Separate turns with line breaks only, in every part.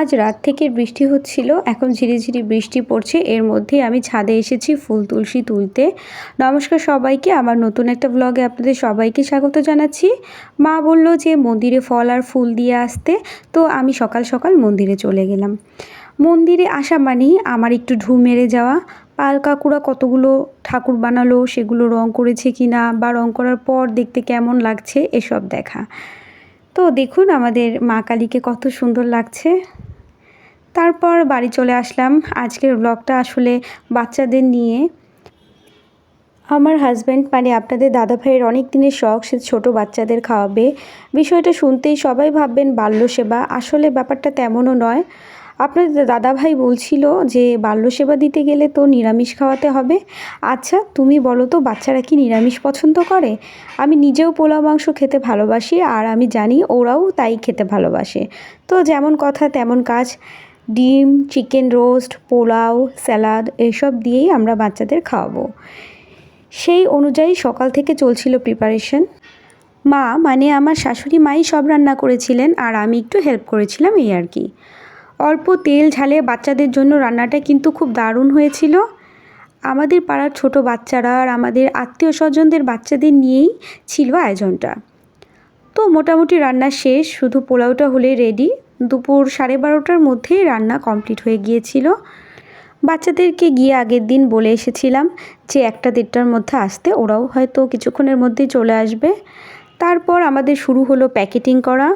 আজ রাত থেকে বৃষ্টি হচ্ছিল, এখন ঝিরিঝিরি বৃষ্টি পড়ছে। এর মধ্যে আমি ছাদে এসেছি ফুল তুলসী তুলতে। নমস্কার সবাইকে, আমার নতুন একটা ব্লগে আপনাদের সবাইকে স্বাগত জানাচ্ছি। মা বলল যে, মন্দিরে ফল আর ফুল দিয়ে আসতে, তো আমি সকাল সকাল মন্দিরে চলে গেলাম। মন্দিরে আসা মানেই আমার একটু ঢু মেরে যাওয়া। পাল কাকুরা কতগুলো ঠাকুর বানালো, সেগুলো রং করেছে কি না বা রং করার পর দেখতে কেমন লাগছে, এসব দেখা। তো দেখুন, আমাদের মা কালীকে কত সুন্দর লাগছে। তারপর বাড়ি চলে আসলাম। আজকের ব্লগটা আসলে বাচ্চাদের নিয়ে। আমার হাজব্যান্ড মানে আপনাদের দাদা ভাইয়ের অনেক দিনের শখ, সে ছোটো বাচ্চাদের খাওয়াবে। বিষয়টা শুনতেই সবাই ভাববেন, বাল্য সেবা। আসলে ব্যাপারটা তেমনও নয়। আপনাদের দাদা ভাই বলছিল যে, বাল্য সেবা দিতে গেলে তো নিরামিষ খাওয়াতে হবে। আচ্ছা তুমি বলো তো, বাচ্চারা কি নিরামিষ পছন্দ করে? আমি নিজেও পোলাও মাংস খেতে ভালোবাসি, আর আমি জানি ওরাও তাই খেতে ভালোবাসে। তো যেমন কথা, তেমন কাজ। ডিম, চিকেন রোস্ট, পোলাও স্যালাড এসব দিয়েই আমরা বাচ্চাদের খাওয়াবো। সেই অনুযায়ী সকাল থেকে চলছিল প্রিপারেশন মা মানে আমার শাশুড়ি মাই সব রান্না করেছিলেন আর আমি একটু হেল্প করেছিলাম এই আর কি। অল্প তেল ঝালে বাচ্চাদের জন্য রান্নাটা কিন্তু খুব দারুণ হয়েছিল। আমাদের পাড়ার ছোট বাচ্চারা আর আমাদের আত্মীয় স্বজনদের বাচ্চাদের নিয়েই ছিল আয়োজনটা। তো মোটামুটি রান্না শেষ, শুধু পোলাওটা হলে রেডি দুপুর সাড়ে বারোটার মধ্যেই রান্না কমপ্লিট হয়ে গিয়েছিল। বাচ্চাদেরকে গিয়ে আগের দিন বলে এসেছিলাম যে একটা দেড়টার মধ্যে আসতে, ওরাও হয়তো কিছুক্ষণের মধ্যেই চলে আসবে। তারপর আমাদের শুরু হলো প্যাকেটিং করা।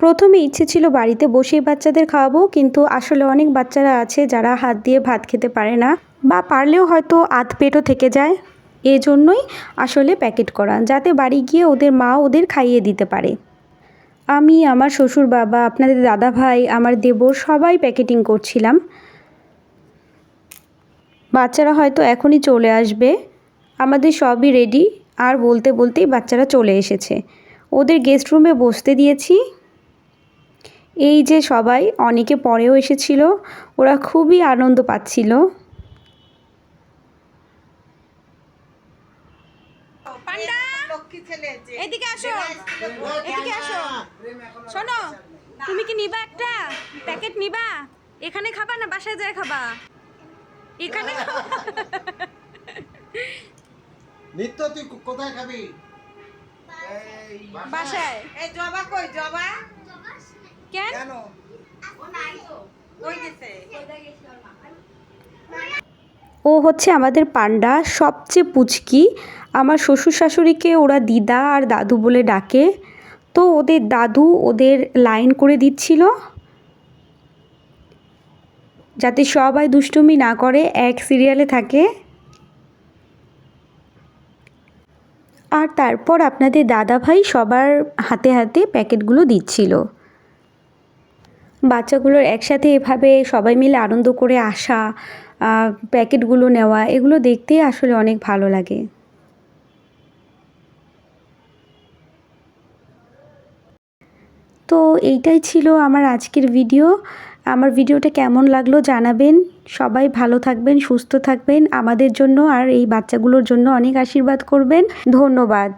প্রথমে ইচ্ছে ছিল বাড়িতে বসেই বাচ্চাদের খাওয়াবো, কিন্তু আসলে অনেক বাচ্চারা আছে যারা হাত দিয়ে ভাত খেতে পারে না বা পারলেও হয়তো আধ পেটও থেকে যায়। এজন্যই আসলে প্যাকেট করা, যাতে বাড়ি গিয়ে ওদের মা ওদের খাইয়ে দিতে পারে। আমি, আমার শ্বশুর বাবা, আপনাদের দাদা ভাই, আমার দেবর সবাই প্যাকেটিং করছিলাম। বাচ্চারা হয়তো এখনই চলে আসবে। আমাদের সবই রেডি। আর বলতে বলতেই বাচ্চারা চলে এসেছে। ওদের গেস্ট রুমে বসতে দিয়েছি। এই যে সবাই, অনেকে পরেও এসেছিল। ওরা খুবই আনন্দ পাচ্ছিল
পান্ডা
লক্ষ্মী ছেলে
এদিকে আসো। এদিকে আসো। শোনো তুমি কি নিবা একটা? প্যাকেট নিবা? এখানে খাবা না বাসায় যায় খাবা? এখানে
নিত্য তুই কোথায় খাবি?
বাসায়।
এই জবা কই? জবা?
কেন?
কেন? কই গেছে?
ও হচ্ছে আমাদের পান্ডা, সবচেয়ে পুচকি। আমার শ্বশুর শাশুড়িকে ওরা দিদা আর দাদু বলে ডাকে। তো ওদের দাদু ওদের লাইন করে দিচ্ছিল। যাতে সবাই দুষ্টুমি না করে, এক সিরিয়ালে থাকে। আর তারপর আপনাদের দাদা ভাই সবার হাতে হাতে প্যাকেটগুলো দিচ্ছিল। বাচ্চাগুলোর একসাথে এভাবে সবাই মিলে আনন্দ করে আসা প্যাকেটগুলো নেওয়া, এগুলো দেখতেই আসলে অনেক ভালো লাগে। তো এইটাই ছিল আমার আজকের ভিডিও। আমার ভিডিওটা কেমন লাগল জানাবেন। সবাই ভালো থাকবেন, সুস্থ থাকবেন। আমাদের জন্য আর এই বাচ্চাগুলোর জন্য অনেক আশীর্বাদ করবেন। ধন্যবাদ।